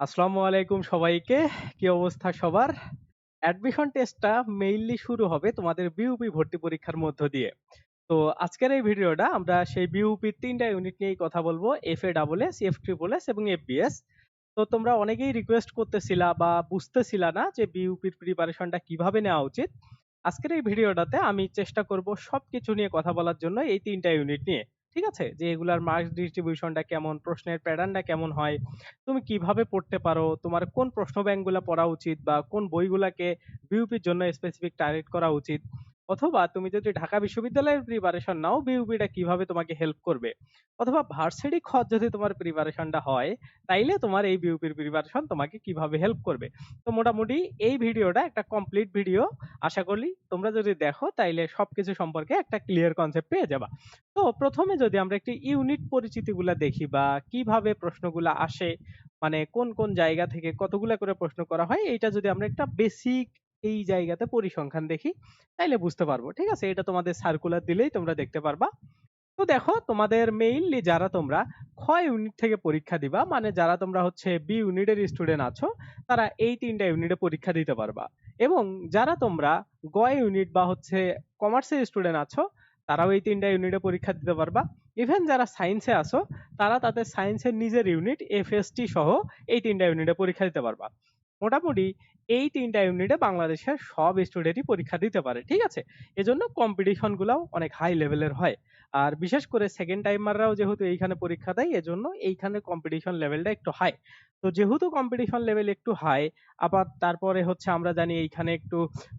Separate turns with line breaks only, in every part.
আসসালামু আলাইকুম সবাইকে। কি অবস্থা সবার? অ্যাডমিশন টেস্টটা মেইনলি শুরু হবে তোমাদের বিউপি ভর্তি পরীক্ষার মধ্য দিয়ে। তো আজকের এই ভিডিওটা আমরা সেই বিউপির তিনটা ইউনিট নিয়েই কথা বলব F A double S F triple S এবং এফবিএস তো তোমরা অনেকেই রিকোয়েস্ট করতেছিলা বা বুঝতেছিলা না যে বিউপির প্রিপারেশনটা কীভাবে নেওয়া উচিত। আজকের এই ভিডিওটাতে আমি চেষ্টা করব সবকিছু নিয়ে কথা বলার জন্য এই তিনটা ইউনিট নিয়ে। ঠিক আছে? যে এগুলার মার্কস ডিস্ট্রিবিউশনটা কেমন? প্রশ্নের প্যাটার্নটা কেমন হয়? তুমি কীভাবে পড়তে পারো? তোমার কোন প্রশ্ন ব্যাংকগুলো পড়া উচিত? বা কোন বইগুলাকে বিউপির জন্য স্পেসিফিক টার্গেট করা উচিত? অথবা তুমি যদি ঢাকা বিশ্ববিদ্যালয়ের প্রিপারেশন নাও বিউপিটা কীভাবে তোমাকে হেল্প করবে? অথবা ভার্সিটি খত যদি তোমার প্রিপারেশনটা হয়, তাইলে তোমার এই বিউপির প্রিপারেশন তোমাকে কীভাবে হেল্প করবে? তো মোটামুটি এই ভিডিওটা একটা কমপ্লিট ভিডিও আশা করি তোমরা যদি দেখো, তাইলে সবকিছু সম্পর্কে একটা ক্লিয়ার কনসেপ্ট পেয়ে যাবা। তো প্রথমে যদি আমরা একটি ইউনিট পরিচিতিগুলা দেখি বা কীভাবে প্রশ্নগুলা আসে মানে কোন কোন জায়গা থেকে কতগুলা করে প্রশ্ন করা হয় এটা যদি আমরা একটা বেসিক এই জায়গাতে পরিসংখ্যান দেখি, তাইলে বুঝতে পারব, ঠিক আছে? এটা তোমাদের সার্কুলার দিলেই তোমরা দেখতে পারবা। তো দেখো, তোমাদের মেইনলি যারা তোমরা খ ইউনিট থেকে পরীক্ষা দিবা মানে যারা তোমরা হচ্ছে বি ইউনিটের স্টুডেন্ট আছো, তারা এই তিনটা ইউনিটে পরীক্ষা দিতে পারবা। এবং যারা তোমরা গ ইউনিট বা হচ্ছে কমার্সের স্টুডেন্ট আছো, তারাও এই তিনটা ইউনিটে পরীক্ষা দিতে পারবা। ইভেন যারা সায়েন্সে আছো, তারা তাদের সায়েন্সের নিজের ইউনিট এফএসটি সহ এই তিনটা ইউনিটে পরীক্ষা দিতে পারবা। মোটামুটি এই তিনটা ইউনিটে বাংলাদেশের সব স্টুডেন্টই পরীক্ষা দিতে পারে, ঠিক আছে? এজন্য কম্পিটিশনগুলোও অনেক হাই লেভেলের হয়। আর বিশেষ করে সেকেন্ড টাইমাররাও যেহেতু এইখানে পরীক্ষা দেয়, এজন্য এইখানে কম্পিটিশন লেভেলটা একটু হাই তো যেহেতু কম্পিটিশন লেভেল একটু হাই আবার তারপরে হচ্ছে আমরা জানি এইখানে একটু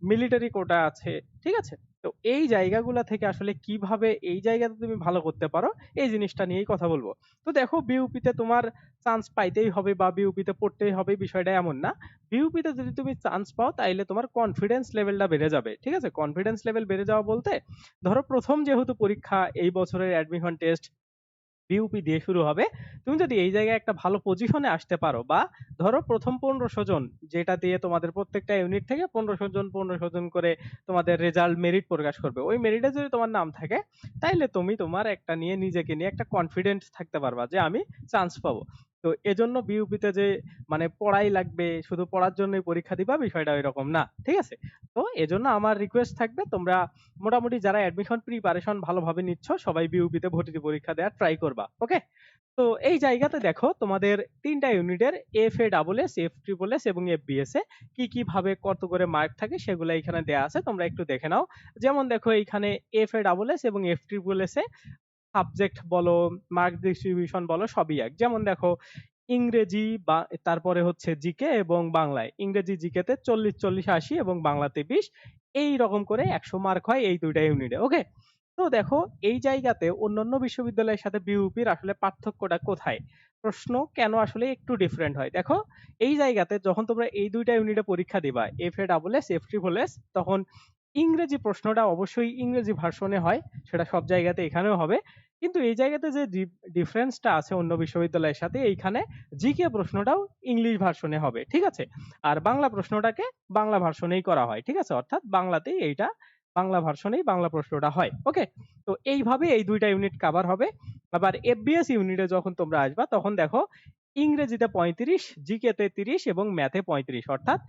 মিলিটারি কোটা আছে, ঠিক আছে? তো এই জায়গাগুলো থেকে আসলে কীভাবে এই জায়গাতে তুমি ভালো করতে পারো, এই জিনিসটা নিয়েই কথা বলব। তো দেখো বিউপিতে তোমার চান্স পাইতেই হবে বা বিউপিতে পড়তেই হবে, বিষয়টা এমন না। বিউপিতে যদি তুমি চান্স পাও, তাইলে তোমার কনফিডেন্স লেভেলটা বেড়ে যাবে, ঠিক আছে? কনফিডেন্স লেভেল বেড়ে যাওয়া বলতে, ধরো প্রথম যেহেতু পরীক্ষা, এই বছরের অ্যাডমিশন টেস্ট বিউপি দিয়ে শুরু হবে। তুমি যদি এই জায়গায় একটা ভালো পজিশনে আসতে পারো বা ধরো প্রথম পনেরোশো জন, যেটা দিয়ে তোমাদের প্রত্যেকটা ইউনিট থেকে পনেরোশো জন পনেরোশো জন করে তোমাদের রেজাল্ট মেরিট প্রকাশ করবে। ওই মেরিটে যদি তোমার নাম থাকে, তাইলে তুমি তোমার একটা নিয়ে নিজেকে নিয়ে একটা কনফিডেন্ট থাকতে পারবা যে আমি চান্স পাবো। তো এজন্য বিউপিতে যে মানে পড়াই লাগবে, শুধু পড়ার জন্যই পরীক্ষা দিবা, বিষয়টা এরকম না, ঠিক আছে? তো এজন্য আমার রিকোয়েস্ট থাকবে, তোমরা মোটামুটি যারা অ্যাডমিশন প্রিপারেশন ভালোভাবে নিচ্ছ, সবাই বিউপিতে ভর্তি পরীক্ষা দেওয়ার ট্রাই করবা ওকে তো এই জায়গাতে দেখো, তোমাদের তিনটা ইউনিটের F A double S F triple S এবং এফ বিএস এ কি কি ভাবে কত করে মার্ক থাকে সেগুলো এখানে দেয়া আছে, তোমরা একটু দেখে নাও। যেমন দেখো, এইখানে এফ এ ডাবল এস এবং এফ ট্রিপল এস এ সাবজেক্ট বলো মার্ক ডিস্ট্রিবিউশন বলো, সবই এক। যেমন দেখো, ইংরেজি বা, তারপরে হচ্ছে জিকে এবং বাংলায়। ইংরেজি জিকেতে চল্লিশ চল্লিশ, আশি এবং বাংলাতে বিশ। এই রকম করে একশো মার্ক হয় এই দুইটা ইউনিটে ওকে তো দেখো, এই জায়গাতে অন্যান্য বিশ্ববিদ্যালয়ের সাথে বিউপির আসলে পার্থক্যটা কোথায়? প্রশ্ন কেন আসলে একটু ডিফারেন্ট হয়? দেখো, এই জায়গাতে যখন তোমরা এই দুইটা ইউনিটে পরীক্ষা দিবা F A double S F triple S তখন ইংরেজি প্রশ্নটা অবশ্যই ইংরেজি ভার্সনে হয়, সেটা সব জায়গাতে এখানেও হবে। কিন্তু এই জায়গাতে যে ডিফারেন্সটা আছে অন্য বিশ্ববিদ্যালয়ের সাথে, এইখানে জিকে প্রশ্নটাও ইংলিশ ভার্সনে হবে, ঠিক আছে? আর বাংলা প্রশ্নটাকে বাংলা ভার্সনেই করা হয়, ঠিক আছে? অর্থাৎ বাংলাতেই এইটা, বাংলা ভার্সনেই বাংলা প্রশ্নটা হয়, ওকে? তো এইভাবে এই দুইটা ইউনিট কভার হবে। আবার এফবিএস ইউনিটে যখন তোমরা আসবা, তখন দেখো ইংরেজিতে পঁয়ত্রিশ জিকেতে তিরিশ এবং ম্যাথে পঁয়ত্রিশ। অর্থাৎ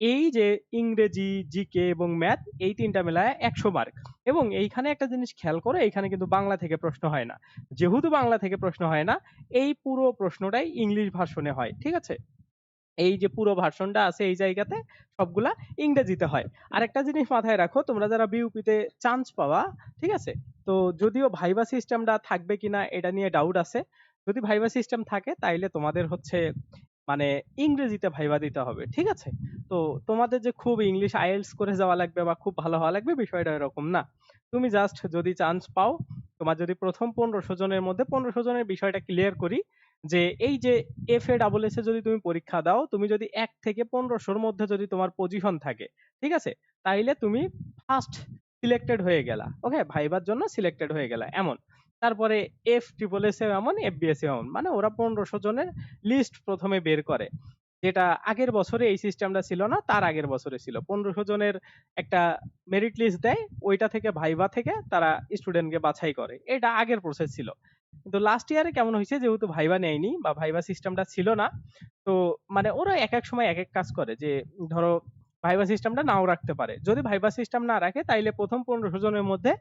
এই যে ইংরেজি, জিকে এবং ম্যাথ, এই তিনটা মেলায় একশো মার্ক। এবং এইখানে একটা জিনিস খেয়াল করো, এইখানে কিন্তু বাংলা থেকে প্রশ্ন হয় না। যেহেতু বাংলা থেকে প্রশ্ন হয় না, এই পুরো প্রশ্নটাই ইংলিশ ভার্সনে হয়, ঠিক আছে? এই যে পুরো ভার্সনটা আছে এই জায়গাতে, সবগুলা ইংরেজিতে হয়। আর একটা জিনিস মাথায় রাখো, তোমরা যারা বিউপিতে চান্স পাওয়া, ঠিক আছে? তো যদিও ভাইবা সিস্টেমটা থাকবে কিনা, এটা নিয়ে ডাউট আছে। যদি ভাইবা সিস্টেম থাকে, তাইলে তোমাদের হচ্ছে মানে ইংরেজিতে ভাইবা দিতে হবে, ঠিক আছে? তো তোমাদের যে খুব ইংলিশ আইএলস করে যাওয়া লাগবে বা খুব ভালো হওয়া লাগবে, বিষয়টা এরকম না। তুমি জাস্ট যদি চান্স পাও, তোমার যদি প্রথম পনেরোশো জনের মধ্যে পনেরোশো জনের বিষয়টা ক্লিয়ার করি, যে এই যে এফ এ ডাবল এস এ যদি তুমি পরীক্ষা দাও, তুমি যদি এক থেকে পনেরোশোর মধ্যে যদি তোমার পজিশন থাকে, ঠিক আছে? তাইলে তুমি ফার্স্ট সিলেক্টেড হয়ে গেলা ওকে ভাইবার জন্য সিলেক্টেড হয়ে গেলা, এমন। তারপরে এফ ট্রিপল এস এমন এফ বিএস এমন। মানে ওরা পনেরোশো জনের লিস্ট প্রথমে বের করে। যেটা আগের বছরে এই সিস্টেমটা ছিল না, তার আগের বছরে ছিল। পনেরোশো জনের একটা মেরিট লিস্ট দেয়, ওইটা থেকে ভাইবা থেকে তারা স্টুডেন্টকে বাছাই করে। এটা আগের প্রসেস ছিল। কিন্তু লাস্ট ইয়ারে কেমন হয়েছে, যেহেতু ভাইবা নেয়নি বা ভাইবা সিস্টেমটা ছিল না, তো মানে ওরা এক এক সময় এক এক কাজ করে। যে ধরো ভাইবা সিস্টেমটা নাও রাখতে পারে। যদি ভাইবা সিস্টেম না রাখে, তাইলে প্রথম পনেরোশো জনের মধ্যে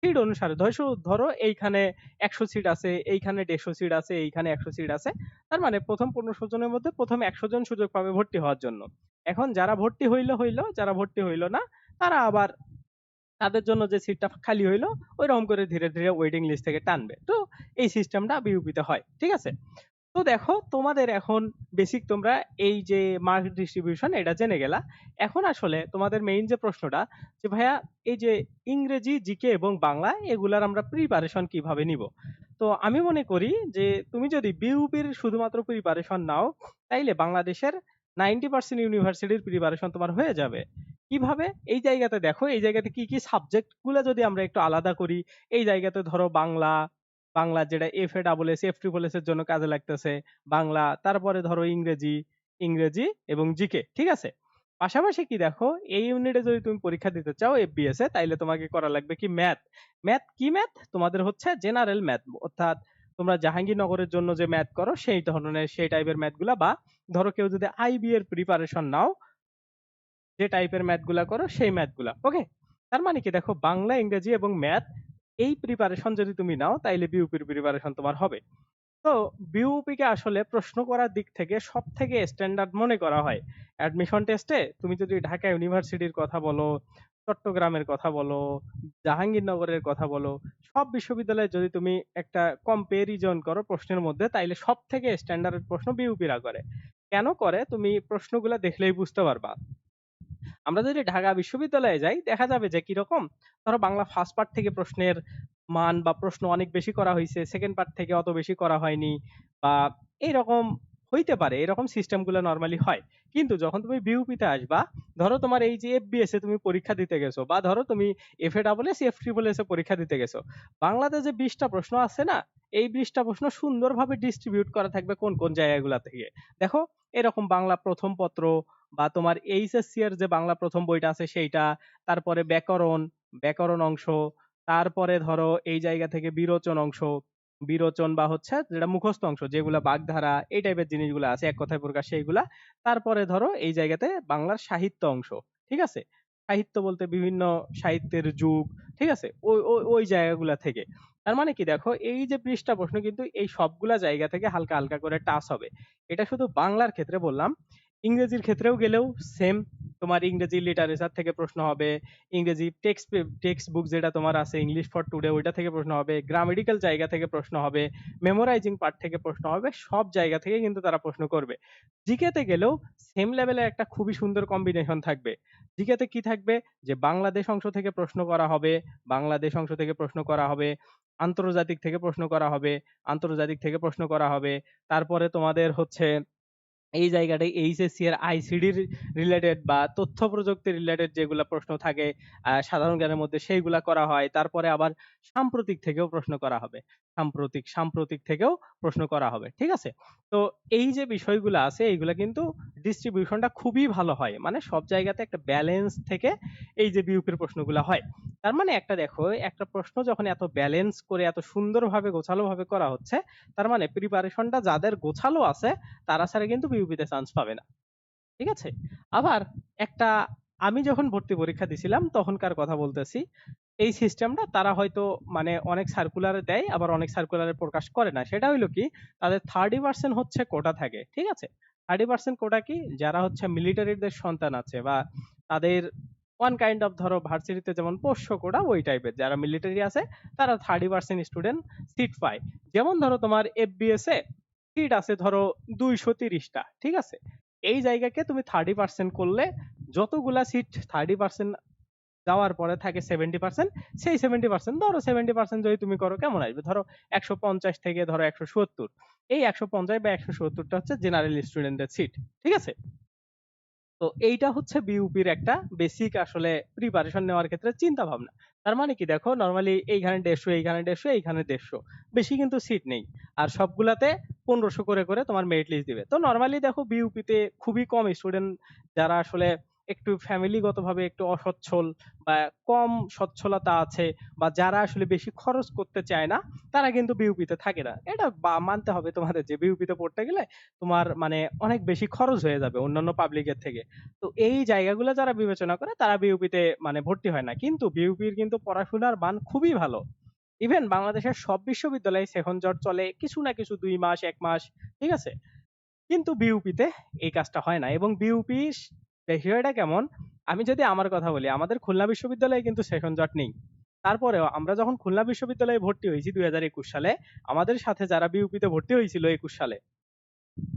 সিট অনুসারে ধরো ধরো এইখানে একশো সিট আছে, এইখানে দেড়শো সিট আছে, এইখানে একশো সিট আছে, তার মানে প্রথম পনেরোশো জনের মধ্যে প্রথম একশো জন সুযোগ পাবে ভর্তি হওয়ার জন্য। এখন যারা ভর্তি হইল হইল, যারা ভর্তি হইল না, তারা আবার তাদের জন্য যে সিটটা খালি হইল, ওইরকম করে ধীরে ধীরে ওয়েটিং লিস্ট থেকে টানবে। তো এই সিস্টেমটা বিউপিতে হয়, ঠিক আছে? তো দেখো, তোমাদের এখন বেসিক তোমরা এই যে মার্ক ডিস্ট্রিবিউশন এটা জেনে গেলা। এখন আসলে তোমাদের মেইন যে প্রশ্নটা, যে ভাইয়া, এই যে ইংরেজি জিকে এবং বাংলা, এগুলার আমরা প্রিপারেশন কীভাবে নিব? তো আমি মনে করি যে, তুমি যদি বিউপির শুধুমাত্র প্রিপারেশন নাও, তাইলে বাংলাদেশের নাইনটি পার্সেন্ট ইউনিভার্সিটির প্রিপারেশন তোমার হয়ে যাবে। কীভাবে? এই জায়গাতে দেখো, এই জায়গাতে কি কি সাবজেক্টগুলো যদি আমরা একটু আলাদা করি, এই জায়গাতে ধরো বাংলা বাংলা যেটা F A double S F triple S এর জন্য কাজে লাগতেছে। বাংলা, তারপরে ধরো ইংরেজি ইংরেজি এবং জিকে ঠিক আছে? পাশাপাশি কি দেখো, এই ইউনিটে যদি তুমি পরীক্ষা দিতে চাও এফবিএস এ, তাইলে তোমাকে করা লাগবে কি ম্যাথ ম্যাথ কি ম্যাথ তোমাদের হচ্ছে জেনারেল ম্যাথ অর্থাৎ তোমরা জাহাঙ্গীরনগরের জন্য যে ম্যাথ করো, সেই ধরনের, সেই টাইপের ম্যাথগুলা বা ধরো কেউ যদি আইবি এর প্রিপারেশন নাও, যে টাইপের ম্যাথগুলা করো, সেই ম্যাথগুলা ওকে তার মানে কি দেখো, বাংলা, ইংরেজি এবং ম্যাথ এই প্রিপারেশন যদি তুমি নাও, তাইলে বিউপির প্রিপারেশন তোমার হবে। তো বিউপি কে আসলে প্রশ্ন করার দিক থেকে সব থেকে স্ট্যান্ডার্ড মনে করা হয়। অ্যাডমিশন টেস্টে তুমি যদি ঢাকা ইউনিভার্সিটির কথা বলো, চট্টগ্রামের কথা বলো, জাহাঙ্গীরনগরের কথা বলো, সব বিশ্ববিদ্যালয়ে যদি তুমি একটা কম্পেরিজন করো প্রশ্নের মধ্যে, তাইলে সব থেকে স্ট্যান্ডার্ড প্রশ্ন বিউপিরা করে। কেন করে? তুমি প্রশ্নগুলো দেখলেই বুঝতে পারবা। আমরা যদি ঢাকা বিশ্ববিদ্যালয়ে যাই, দেখা যাবে যে কীরকম? ধরো বাংলা ফার্স্ট পার্ট থেকে প্রশ্নের মান বা প্রশ্ন অনেক বেশি করা হয়েছে সেকেন্ড পার্ট থেকে অত বেশি করা হয়নি বা এইরকম হইতে পারে, এরকম সিস্টেমগুলো নর্মালি হয়। কিন্তু যখন তুমি বিউপিতে আসবা, ধরো তোমার এই যে এফবিএস এ তুমি পরীক্ষা দিতে গেছো বা ধরো তুমি F A double S F triple S এ পরীক্ষা দিতে গেছো, বাংলাতে যে বিশটা প্রশ্ন আছে না, এই বিশটা প্রশ্ন সুন্দরভাবে ডিস্ট্রিবিউট করা থাকবে কোন কোন জায়গাগুলো থেকে? দেখো, এরকম বাংলা প্রথম পত্র বা তোমার এইচএসসি এর যে বাংলা প্রথম বইটা আছে সেইটা, তারপরে ব্যাকরণ ব্যাকরণ অংশ, তারপরে ধরো এই জায়গা থেকে বিরোচন অংশ, বিরোচন বা হচ্ছে যেটা মুখস্থ অংশ, যেগুলা বাগধারা, এই টাইপের জিনিসগুলো আছে, এক কথায় প্রকাশ সেইগুলা। তারপরে ধরো এই জায়গাতে বাংলার সাহিত্য অংশ, ঠিক আছে? সাহিত্য বলতে বিভিন্ন সাহিত্যের যুগ, ঠিক আছে? ওই ওই জায়গাগুলা থেকে। তার মানে কি দেখো, এই যে পৃষ্ঠা প্রশ্ন কিন্তু এই সবগুলা জায়গা থেকে হালকা হালকা করে টাচ হবে। এটা শুধু বাংলার ক্ষেত্রে বললাম। ইংরেজির ক্ষেত্রেও গেলেও সেম তোমার ইংরেজি লিটারেচার থেকে প্রশ্ন হবে, ইংরেজি টেক্সট টেক্সট বুক যেটা তোমার আছে ইংলিশ ফর টুডে ওইটা থেকে প্রশ্ন হবে গ্রামেটিক্যাল জায়গা থেকে প্রশ্ন হবে মেমোরাইজিং পার্ট থেকে প্রশ্ন হবে, সব জায়গা থেকে কিন্তু তারা প্রশ্ন করবে। জিকেতে গেলেও সেম লেভেলের একটা খুবই সুন্দর কম্বিনেশন থাকবে। জিকেতে কি থাকবে? যে বাংলাদেশ অংশ থেকে প্রশ্ন করা হবে, বাংলাদেশ অংশ থেকে প্রশ্ন করা হবে, আন্তর্জাতিক থেকে প্রশ্ন করা হবে, আন্তর্জাতিক থেকে প্রশ্ন করা হবে, তারপরে তোমাদের হচ্ছে এই জায়গাটায় এইচএসসি এর আইসিডির রিলেটেড বা তথ্য প্রযুক্তি রিলেটেড যেগুলো প্রশ্ন থাকে সাধারণ জ্ঞানের মধ্যে সেইগুলা করা হয়। তারপরে আবার সাম্প্রতিক থেকেও প্রশ্ন করা হবে। সাম্প্রতিক সাম্প্রতিক থেকেও প্রশ্ন করা হবে, ঠিক আছে? তো এই যে বিষয়গুলো আছে, এইগুলা কিন্তু ডিস্ট্রিবিউশনটা খুবই ভালো হয়। মানে সব জায়গাতে একটা ব্যালেন্স থেকে এই যে বিউপির প্রশ্নগুলো হয়। তার মানে একটা দেখো, একটা প্রশ্ন যখন এত ব্যালেন্স করে, এত সুন্দরভাবে গোছালো ভাবে করা হচ্ছে, তার মানে প্রিপারেশনটা যাদের গোছালো আছে, তারা ছাড়া কিন্তু বিউপিতে চান্স পাবে না। ঠিক আছে? আবার একটা আমি যখন ভর্তি পরীক্ষা দিছিলাম, তখনকার কথা বলতেছি, এই সিস্টেমটা তারা হয়তো মানে অনেক সার্কুলারে দেয়, আবার অনেক সার্কুলারে প্রকাশ করে না। সেটা হইল কি, তাদের থার্টি পার্সেন্ট হচ্ছে কোটা থাকে, ঠিক আছে? থার্টি পার্সেন্ট কোটা কি, যারা হচ্ছে মিলিটারিদের সন্তান আছে বা তাদের ওয়ান কাইন্ড অফ ধরো ভার্সিটিতে যেমন পোষ্য কোটা ওই টাইপের যারা মিলিটারি আছে, তারা থার্টি পার্সেন্ট স্টুডেন্ট সিট পায়। যেমন ধরো তোমার এফবিএস এ সিট আছে ধরো দুইশো তিরিশটা, ঠিক আছে? এই জায়গাকে তুমি থার্টি পার্সেন্ট করলে যতগুলা সিট থার্টি পার্সেন্ট যাওয়ার পরে থাকে সেভেন্টি পার্সেন্ট সেই সেভেন্টি পার্সেন্ট ধরো সেভেন্টি পার্সেন্ট যদি তুমি করো, কেমন আসবে? ধরো একশো পঞ্চাশ থেকে ধরো একশো সত্তর। এই একশো পঞ্চাশ বা একশো সত্তরটা হচ্ছে জেনারেল স্টুডেন্টের সিট ঠিক আছে? তো এইটা হচ্ছে বিউপির একটা বেসিক আসলে প্রিপারেশন নেওয়ার ক্ষেত্রে চিন্তা ভাবনা তার মানে কি? দেখো নর্মালি এইখানে দেড়শো এইখানে দেড়শো এইখানে দেড়শো। বেশি কিন্তু সিট নেই। আর সবগুলাতে পনেরোশো করে করে তোমার মেরিট লিস্ট দিবে। তো নর্মালি দেখো বিউপিতে খুবই কম স্টুডেন্ট যারা আসলে একটু ফ্যামিলিগতভাবে একটু অসচ্ছল বা কম সচ্ছলতা আছে বা যারা আসলে বেশি খরচ করতে চায় না, তারা কিন্তু বিউপিতে থাকে না। এটা বা- মানতে হবে তোমাদের যে বিউপিতে পড়তে গেলে তোমার মানে অনেক বেশি খরচ হয়ে যাবে অন্যান্য পাবলিকের থেকে। তো এই জায়গাগুলো যারা বিবেচনা করে তারা বিউপিতে মানে ভর্তি হয় না। কিন্তু বিউপির কিন্তু পড়াশোনার মান খুবই ভালো। ইভেন বাংলাদেশের সব বিশ্ববিদ্যালয়ে সেখন জট চলে কিছু না কিছু দুই মাস, এক মাস, ঠিক আছে? কিন্তু বিউপিতে এই কাজটা হয় না এবং বিউপি বিষয়টা কেমন? আমি যদি আমার কথা বলি, আমাদের খুলনা বিশ্ববিদ্যালয়ে কিন্তু সেশন জট নেই। তারপরেও আমরা যখন খুলনা বিশ্ববিদ্যালয়ে ভর্তি হয়েছি দুই হাজার একুশ সালে, আমাদের সাথে যারা বিউপিতে ভর্তি হয়েছিল একুশ সালে,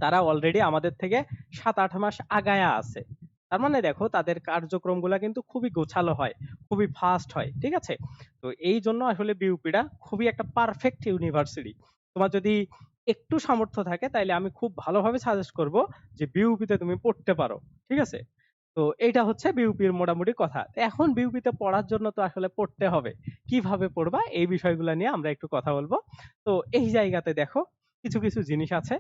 তারা অলরেডি আমাদের থেকে সাত আট মাস আগায়া আছে। তার মানে দেখো তাদের কার্যক্রমগুলা কিন্তু খুবই গোছালো হয়, খুবই ফাস্ট হয়, ঠিক আছে? তো এই জন্য আসলে বিউপিটা খুবই একটা পারফেক্ট ইউনিভার্সিটি তোমার যদি একটু সামর্থ্য থাকে তাইলে আমি খুব ভালোভাবে সাজেস্ট করব যে বিউপিতে তুমি পড়তে পারো, ঠিক আছে? তো এইটা হচ্ছে বিউপির মোটামুটি কথা। এখন বিউপিতে পড়ার জন্য তো আসলে পড়তে হবে। কীভাবে পড়বা? এই বিষয়গুলো নিয়ে আমরা একটু কথা বলব। তো এই জায়গাতে দেখো কিছু কিছু জিনিস আছে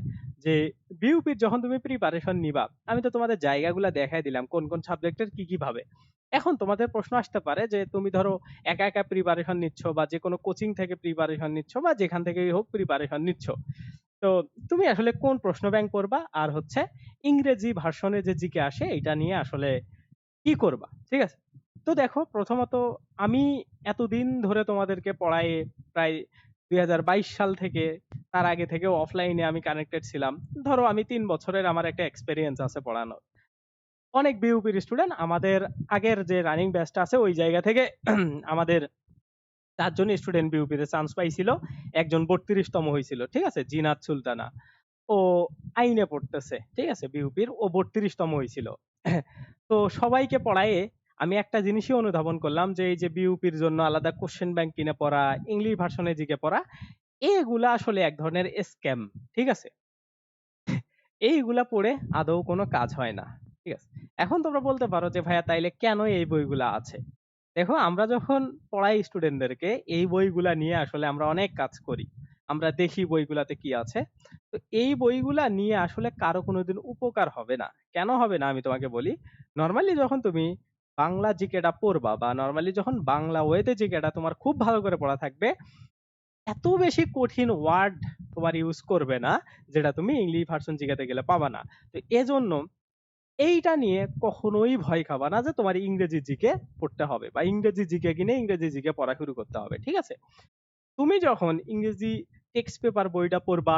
যে বিউপির যখন তুমি প্রিপারেশন নিবা, আমি তো তোমাদের জায়গাগুলো দেখাই দিলাম, কোন কোন সাবজেক্টের কি কি ভাবে। এখন তোমাদের প্রশ্ন আসতে পারে যে তুমি ধরো একা একা প্রিপারেশন নিচ্ছ বা যে কোনো কোচিং থেকে প্রিপারেশন নিচ্ছ বা যেখান থেকেই হোক প্রিপারেশন নিচ্ছ। তো তুমি আসলে কোন প্রশ্ন ব্যাংক করবা আর হচ্ছে ইংরেজি ভার্সনে যে জিকে আসে এটা নিয়ে আসলে কি করবা, ঠিক আছে? তো দেখো প্রথমত আমি এতদিন ধরে তোমাদেরকে পড়াই প্রায় দুই হাজার বাইশ সাল থেকে, তার আগে থেকেও অফলাইনে আমি কানেক্টেড ছিলাম। ধরো আমি তিন বছরের আমার একটা এক্সপেরিয়েন্স আছে পড়ানোর। অনেক বিউপির স্টুডেন্ট আমাদের আগের যে রানিং ব্যাচটা আছে, ওই জায়গা থেকে আমাদের চারজন স্টুডেন্ট বিউপিতে চান্স পাইছিল। একজন বত্রিশতম হয়েছিল ঠিক আছে? জিনাত সুলতানা। ও আইনে পড়তেছে, ঠিক আছে? বিউপির ও বত্রিশতম হয়েছিল তো সবাইকে পড়ায়ে আমি একটা জিনিসই অনুধাবন করলাম যে এই যে বিউপির জন্য আলাদা কোশ্চেন ব্যাংক কিনে পড়া ইংলিশ ভার্সনে জিকে পড়া, এগুলা আসলে এক ধরনের স্ক্যাম ঠিক আছে? এইগুলা পড়ে আদৌ কোনো কাজ হয় না, ঠিক আছে? এখন তোমরা বলতে পারো যে, ভাইয়া, তাইলে কেন এই বইগুলা আছে? দেখো, আমরা যখন পড়াই স্টুডেন্টদেরকে এই বইগুলা নিয়ে আসলে আমরা অনেক কাজ করি। আমরা দেখি বইগুলাতে কি আছে। তো এই বইগুলা নিয়ে আসলে কারও কোনোদিন উপকার হবে না। কেন হবে না আমি তোমাকে বলি? নর্মালি যখন তুমি বাংলা জিকেটা পড়বা বা নর্মালি যখন বাংলা ওয়েতে জিকেটা তোমার খুব ভালো করে পড়া থাকবে, এত বেশি কঠিন ওয়ার্ড তোমার ইউজ করবে না, যেটা তুমি ইংলিশ ভার্সন জিজ্ঞাতে গেলে পাবা না। তো এজন্য এইটা নিয়ে কখনোই ভয় খাবা না যে তোমার ইংরেজি জিকে পড়তে হবে বা ইংরেজি জিকে কিনে ইংরেজি জিকে পড়া শুরু করতে হবে, ঠিক আছে? তুমি যখন ইংরেজি টেক্সট পেপার বইটা পড়বা,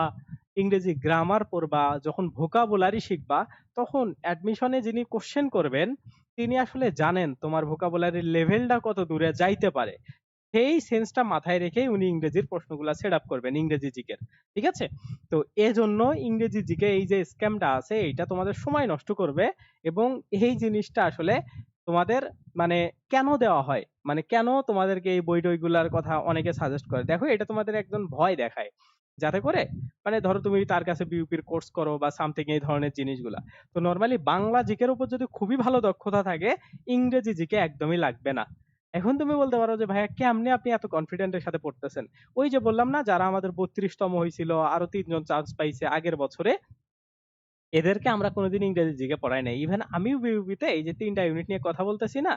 ইংরেজি গ্রামার পড়বা, যখন ভোকাবুলারি শিখবা, তখন অ্যাডমিশনে যিনি কোশ্চেন করবেন তিনি আসলে জানেন তোমার ভোকাবুলারির লেভেলটা কত দূরে যাইতে পারে। সেই সেন্সটা মাথায় রেখেই উনি ইংরেজির প্রশ্নগুলো সেট আপ করবেন ইংরেজি জিকের, ঠিক আছে? তো এজন্য ইংরেজি জিকে এই যে স্ক্যামটা আছে এটা তোমাদের সময় নষ্ট করবে এবং এই জিনিসটা আসলে তোমাদের মানে কেন দেওয়া হয়? মানে কেন তোমাদেরকে এই বই টইগুলার কথা অনেকে সাজেস্ট করে? দেখো, এটা তোমাদের একজন ভয় দেখায়। যাতে করে মানে ধরো তুমি তার কাছে বিউপির কোর্স করো বা সামথিং এই ধরনের জিনিসগুলা। তো নর্মালি বাংলা জিকের উপর যদি খুবই ভালো দক্ষতা থাকে, ইংরেজি জিকে একদমই লাগবে না। এখন তুমি বলতে পারো যে, ভাইয়া, কেমনে আপনি এত কনফিডেন্টের সাথে পড়তেছেন? ওই যে বললাম না, যারা আমাদের বত্রিশতম হয়েছিল, আরও তিনজন চান্স পাইছে আগের বছরে, এদেরকে আমরা কোনোদিন ইংরেজি জিকে পড়াই নাই। ইভেন আমিও বিউপিতে এই যে তিনটা ইউনিট নিয়ে কথা বলতেছি না,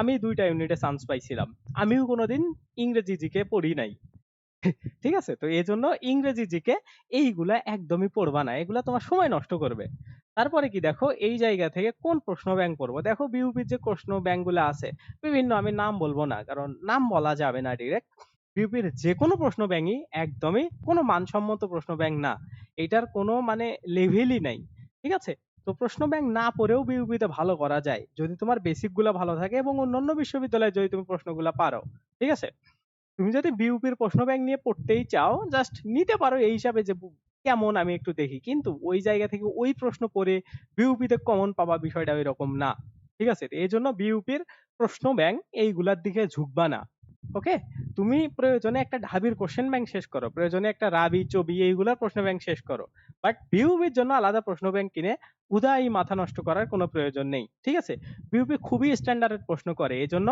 আমি দুইটা ইউনিটে চান্স পাইছিলাম। আমিও কোনোদিন ইংরেজি জিকে পড়ি নাই। ঠিক আছে? তো এই জন্য ইংরেজি জিকে এইগুলা একদমই পড়বা না। এগুলা তোমার সময় নষ্ট করবে। তারপরে কি দেখো? এই জায়গা থেকে কোন প্রশ্ন ব্যাংক পড়ব? দেখো বিউপির যে প্রশ্ন ব্যাংকগুলো আছে, বিভিন্ন আমি নাম বলব না, কারণ নাম বলা যাবে না ডিরেক্ট বিউপির যে কোনো প্রশ্ন ব্যাংকই একদমই কোনো মানসম্মত প্রশ্ন ব্যাংক না। এটার কোনো মানে লেভেলই নাই। ঠিক আছে? তো প্রশ্ন ব্যাংক না পড়েও বিউপিতে ভালো করা যায়। যদি তোমার বেসিকগুলা ভালো থাকে এবং অন্যান্য বিশ্ববিদ্যালয়ে যদি তুমি প্রশ্নগুলা পারো। ঠিক আছে? তুমি যদি বিউপির প্রশ্ন ব্যাংক নিয়ে পড়তেই চাও জাস্ট নিতে পারো এই হিসাবে যে কেমন আমি একটু দেখি। কিন্তু ওই জায়গা থেকে ওই প্রশ্ন পড়ে বিউপিতে কমন পাবা বিষয়টা ওই রকম না। ঠিক আছে? এই জন্য বিউপির প্রশ্ন ব্যাংক এইগুলার দিকে ঝুঁকবা না। ওকে তুমি প্রয়োজনে একটা ঢাবির কোশ্চেন ব্যাংক শেষ করো। প্রয়োজনে একটা রাবি, চবি এইগুলার প্রশ্ন ব্যাংক শেষ করো। বাট বিউপির জন্য আলাদা প্রশ্ন ব্যাংক কিনে উদাই মাথা নষ্ট করার কোনো প্রয়োজন নেই। ঠিক আছে? বিউপি খুবই স্ট্যান্ডার্ড প্রশ্ন করে। এই জন্য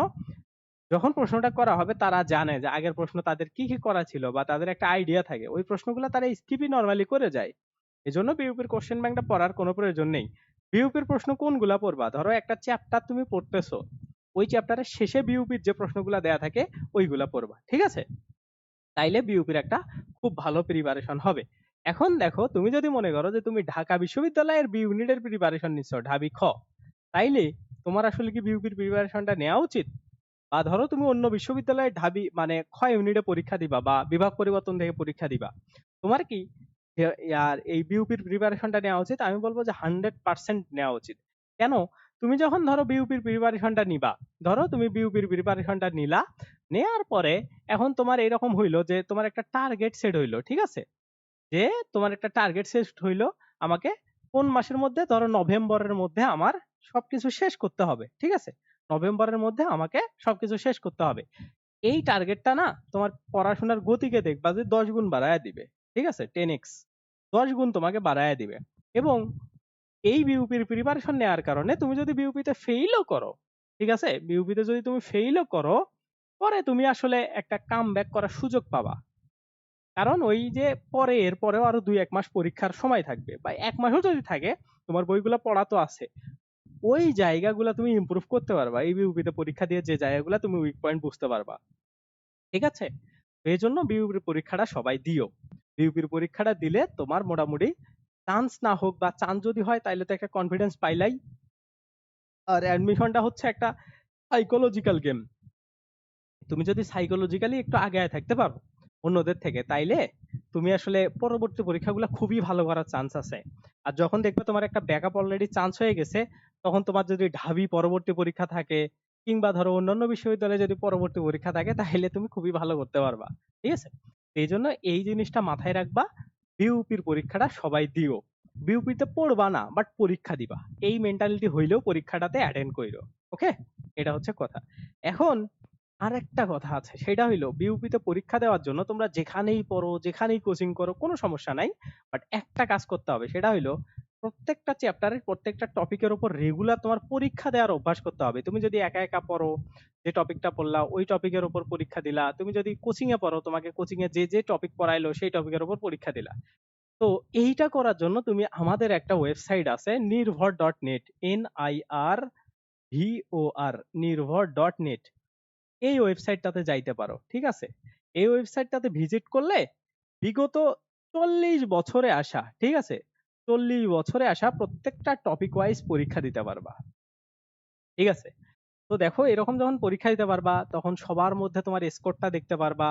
যখন প্রশ্নটা করা হবে, তারা জানে যে আগের প্রশ্ন তাদের কি কি করা ছিল বা তাদের একটা আইডিয়া থাকে। ওই প্রশ্নগুলো তারা স্কিপই নর্মালি করে যায়। এজন্য বিউপির কোশ্চেন ব্যাংকটা পড়ার কোনো প্রয়োজন নেই। বিউপির প্রশ্ন কোনগুলা পড়বা? ধরো একটা চ্যাপ্টার তুমি পড়তেছো। ওই চ্যাপ্টারের শেষে বিউপির যে প্রশ্নগুলা দেয়া থাকে, ওইগুলা পড়বা। ঠিক আছে? তাইলে বিউপির একটা খুব ভালো প্রিপারেশন হবে। এখন দেখো, তুমি যদি মনে করো যে তুমি ঢাকা বিশ্ববিদ্যালয়ের বি ইউনিটের প্রিপারেশন নিচ্ছ, ঢাবি খ। তাইলে তোমার আসলে কি বিউপির প্রিপারেশনটা নেওয়া উচিত? বা ধরো তুমি অন্য বিশ্ববিদ্যালয়ের ঢাবি মানে খ ইউনিটে পরীক্ষা দিবা বা বিভাগ পরিবর্তন থেকে পরীক্ষা দিবা। তোমার কি আর এই বিউপির প্রিপারেশনটা নেওয়া উচিত? আমি বলব যে হান্ড্রেড পার্সেন্ট নেওয়া উচিত। কেন? তুমি যখন ধরো বিউপির প্রিপারেশনটা নিবা, ধরো তুমি বিউপির প্রিপারেশনটা নিলা নেওয়ার পরে এখন তোমার এরকম হইল যে তোমার একটা টার্গেট সেট হইল, ঠিক আছে? যে তোমার একটা টার্গেট সেট হইল আমাকে কোন মাসের মধ্যে, ধরো নভেম্বরের মধ্যে আমার সবকিছু শেষ করতে হবে, ঠিক আছে? নভেম্বরের মধ্যে আমাকে সবকিছু শেষ করতে হবে। এই টার্গেটটা না তোমার পড়াশোনার গতিকে দেখবা যে দশ গুণ বাড়ায় দিবে, ঠিক আছে? টেন এক্স দশ গুণ তোমাকে বাড়ায় দিবে। এবং এই বিউপির প্রিপারেশন নেওয়ার কারণে তুমি যদি বিউপিতে ফেইলও করো, ঠিক আছে? বিউপিতে যদি তুমি ফেইলও করো, পরে তুমি আসলে একটা কাম ব্যাক করার সুযোগ পাবা। কারণ ওই যে পরে এর পরেও আরও দুই এক মাস পরীক্ষার সময় থাকবে বা এক মাসও যদি থাকে, তোমার বইগুলো পড়া তো আছে। ওই জায়গাগুলো তুমি ইমপ্রুভ করতে পারবা। এই বিউপিতে পরীক্ষা দিয়ে যে জায়গাগুলো তুমি উইক পয়েন্ট বুঝতে পারবা। ঠিক আছে? এই জন্য বিউপির পরীক্ষাটা সবাই দিও। বিউপির পরীক্ষাটা দিলে তোমার মোটামুটি চান্স না হোক বা চান্স যদি হয় তাইলে তো একটা কনফিডেন্স পাইলাই। আর অ্যাডমিশনটা হচ্ছে একটা সাইকোলজিক্যাল গেম তুমি যদি সাইকোলজিক্যালি একটু আগে থাকতে পারো অন্যদের থেকে, তাইলে তুমি আসলে পরবর্তী পরীক্ষাগুলো খুবই ভালো করার চান্স আছে। আর যখন দেখবে তোমার একটা ব্যাকআপ অলরেডি চান্স হয়ে গেছে তখন তোমার যদি ঢাবি পরবর্তী পরীক্ষা থাকে কিংবা ধরো অন্যান্য বিশ্ববিদ্যালয়ে যদি পরবর্তী পরীক্ষা থাকে, তাহলে তুমি খুবই ভালো করতে পারবা। ঠিক আছে? এই জন্য এই জিনিসটা মাথায় রাখবা বিউপির পরীক্ষাটা সবাই দিও। বিউপিতে পড়বা না বাট পরীক্ষা দিবা। এই মেন্টালিটি হইলেও পরীক্ষাটাতে অ্যাটেন্ড করো ওকে এটা হচ্ছে কথা। এখন আর একটা কথা আছে, সেটা হইল বিউপিতে পরীক্ষা দেওয়ার জন্য তোমরা যেখানেই পড়ো, যেখানেই কোচিং করো, কোনো সমস্যা নাই বাট একটা কাজ করতে হবে, সেটা হইল প্রত্যেকটা চ্যাপ্টারের প্রত্যেকটা টপিকের উপর রেগুলার তোমার পরীক্ষা দেওয়ার অভ্যাস করতে হবে। তুমি যদি একা একা পড়ো, যে টপিকটা পড়লা, ওই টপিকের উপর পরীক্ষা দিলা। তুমি যদি কোচিং এ পড়ো, তোমাকে কোচিং এ যে যে টপিক পড়াইলো, সেই টপিকের উপর পরীক্ষা দিলা। তো এইটা করার জন্য তুমি আমাদের একটা ওয়েবসাইট আছে Nirvor dot net N I R V O R Nirvor dot net এই ওয়েবসাইটটাতে যাইতে পারো, ঠিক আছে? এই ওয়েবসাইটটাতে ভিজিট করলে বিগত চল্লিশ বছরে আসা, ঠিক আছে? চল্লিশ বছরে আসা প্রত্যেকটা টপিক ওয়াইজ পরীক্ষা দিতে পারবা। ঠিক আছে? তো দেখো, এরকম যখন পরীক্ষা দিতে পারবা, তখন সবার মধ্যে তোমার স্কোরটা দেখতে পারবা।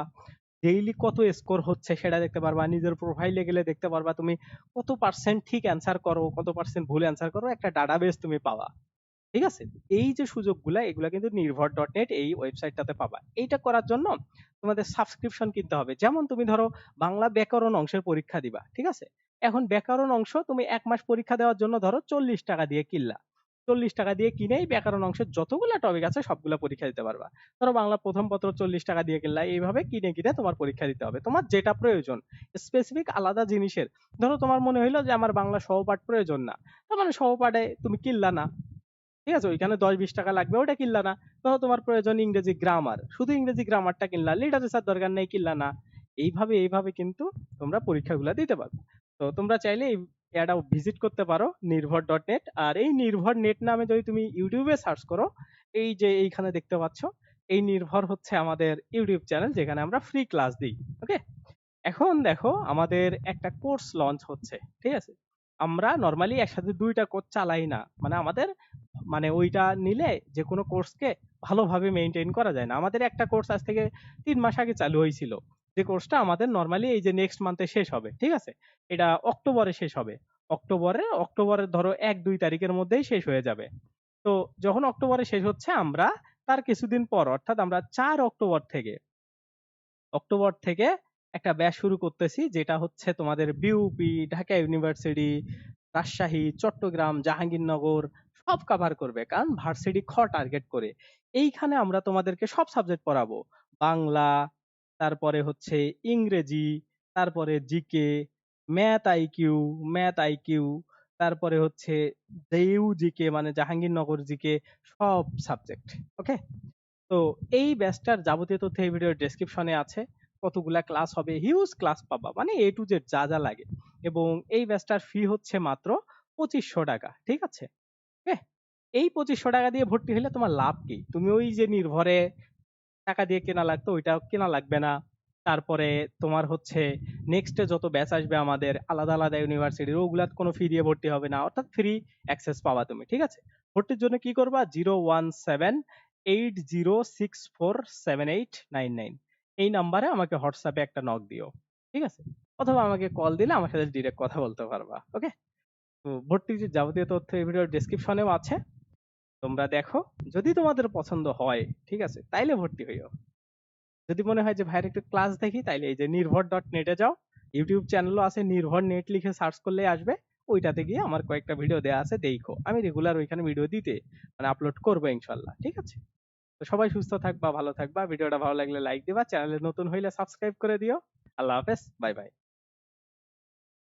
ডেইলি কত স্কোর হচ্ছে সেটা দেখতে পারবা। নিজের প্রোফাইলে গেলে দেখতে পারবা তুমি কত পার্সেন্ট ঠিক অ্যান্সার করো, কত পার্সেন্ট ভুল অ্যান্সার করো, একটা ডাটাবেস তুমি পাবা। ঠিক আছে? এই যে সুযোগগুলা, এগুলা কিন্তু নির্ভর ডট নেট এই ওয়েবসাইটটাতে পাবা। এইটা করার জন্য তোমাদের সাবস্ক্রিপশন কিনতে হবে। যেমন তুমি ধরো, বাংলা ব্যাকরণ অংশের পরীক্ষা দিবা। ঠিক আছে? এখন ব্যাকরণ অংশ তুমি এক মাস পরীক্ষা দেওয়ার জন্য ধরো চল্লিশ টাকা দিয়ে কিনলা। চল্লিশ টাকা দিয়ে কিনেই ব্যাকরণ অংশের যতগুলা টপিক আছে সবগুলা পরীক্ষা দিতে পারবা। ধরো বাংলা প্রথম পত্র চল্লিশ টাকা দিয়ে কিনলা, এইভাবে কিনে কিনে তোমার পরীক্ষা দিতে হবে। তোমার যেটা প্রয়োজন স্পেসিফিক আলাদা জিনিসের। ধরো তোমার মনে হইল যে আমার বাংলা সহপাঠ প্রয়োজন না, তার মানে সহপাঠে তুমি কিনলা না। ঠিক আছে, ওইখানে দশ বিশ টাকা লাগবে ওটা কিনলা না। ধরো তোমার প্রয়োজন ইংরেজি গ্রামার শুধু ইংরেজি গ্রামারটা কিনলা লিটারেচার দরকার নেই, কিনলা না। এইভাবে এইভাবে কিন্তু তোমরা পরীক্ষাগুলো দিতে পারবে। তো তোমরা চাইলে এই এটা ভিজিট করতে পারো নির্ভর ডট নেট আর এই নির্ভর নেট নামে যদি তুমি ইউটিউবে সার্চ করো, এই যে এইখানে দেখতে পাচ্ছ, এই নির্ভর হচ্ছে আমাদের ইউটিউব চ্যানেল যেখানে আমরা ফ্রি ক্লাস দিই ওকে এখন দেখো আমাদের একটা কোর্স লঞ্চ হচ্ছে, ঠিক আছে? আমরা নর্মালি একসাথে দুইটা কোর্স চালাই না মানে আমাদের মানে ওইটা নিলে যে কোনো কোর্সকে ভালোভাবে মেনটেন করা যায় না। আমাদের একটা কোর্স আজ থেকে তিন মাস আগে চালু হয়েছিল। যে কোর্সটা আমাদের নর্মালি এই যে নেক্সট মান্থে শেষ হবে, ঠিক আছে? এটা অক্টোবরে শেষ হবে। অক্টোবরে অক্টোবরের ধরো এক, দুই তারিখের মধ্যেই শেষ হয়ে যাবে। তো যখন অক্টোবরে শেষ হচ্ছে, আমরা তার কিছুদিন পর, অর্থাৎ আমরা চার অক্টোবর থেকে অক্টোবর থেকে একটা ব্যাচ শুরু করতেছি, যেটা হচ্ছে তোমাদের বিউপি ঢাকা ইউনিভার্সিটি রাজশাহী, চট্টগ্রাম, জাহাঙ্গীরনগর, সব কভার করবে। কারণ ভার্সিটি খ টার্গেট করে। এইখানে আমরা তোমাদেরকে সব সাবজেক্ট পড়াবো। বাংলা তারপরে হচ্ছে ইংরেজি, তারপরে GK, math IQ math IQ তারপরে হচ্ছে দেউ জিকে মানে জাহাঙ্গীরনগর জিকে, সব সাবজেক্ট, ওকে? তো এই ব্যাচটার যাবতীয় তথ্য এই ভিডিওর ডেসক্রিপশনে আছে। কতগুলা ক্লাস হবে হিউজ ক্লাস পাবা মানে এ টু জেড যা যা লাগে। এবং এই ব্যাচটার ফি হচ্ছে মাত্র পঁচিশশো টাকা, ঠিক আছে? এই পঁচিশশো টাকা দিয়ে ভর্তি হলে তোমার লাভ কি? তুমি ওই যে নির্ভরে টাকা দিয়ে কেনা লাগতো ওইটা কেনা লাগবে না। তারপরে তোমার হচ্ছে নেক্সটে যত ব্যাচ আসবে আমাদের, আলাদা আলাদা ইউনিভার্সিটির ওগুলাত কোনো ফি দিয়ে ভর্তি হবে না। অর্থাৎ ফ্রি অ্যাক্সেস পাবা তুমি, ঠিক আছে? ভর্তির জন্য কি করবা? Zero one seven eight zero six four seven eight nine nine এই নাম্বারে আমাকে হোয়াটসঅ্যাপে একটা নক দিও, ঠিক আছে? অথবা আমাকে কল দিলে আমার সাথে ডিরেক্ট কথা বলতে পারবা ওকে তো ভর্তির যে যাবতীয় তথ্য এই ভিডিওর ডেসক্রিপশনেও আছে। তোমরা দেখো, যদি তোমাদের পছন্দ হয়, ঠিক আছে, তাইলে ভর্তি হইও। যদি মনে হয় যে, ভাইয়ের একটু ক্লাস দেখি, তাইলে এই যে নির্ভর ডট নেটে যাও ইউটিউব চ্যানেলও আছে, নির্ভর নেট লিখে সার্চ করলে আসবে, ওইটাতে গিয়ে আমার কয়েকটা ভিডিও দেওয়া আছে, দেখো, আমি রেগুলার ওইখানে ভিডিও দিতে মানে আপলোড করব ইনশাল্লাহ ঠিক আছে? তো সবাই সুস্থ থাকবা, ভালো থাকবা, ভিডিওটা ভালো লাগলে লাইক দিবা চ্যানেলে নতুন হইলে সাবস্ক্রাইব করে দিও, আল্লাহ হাফেজ বাই বাই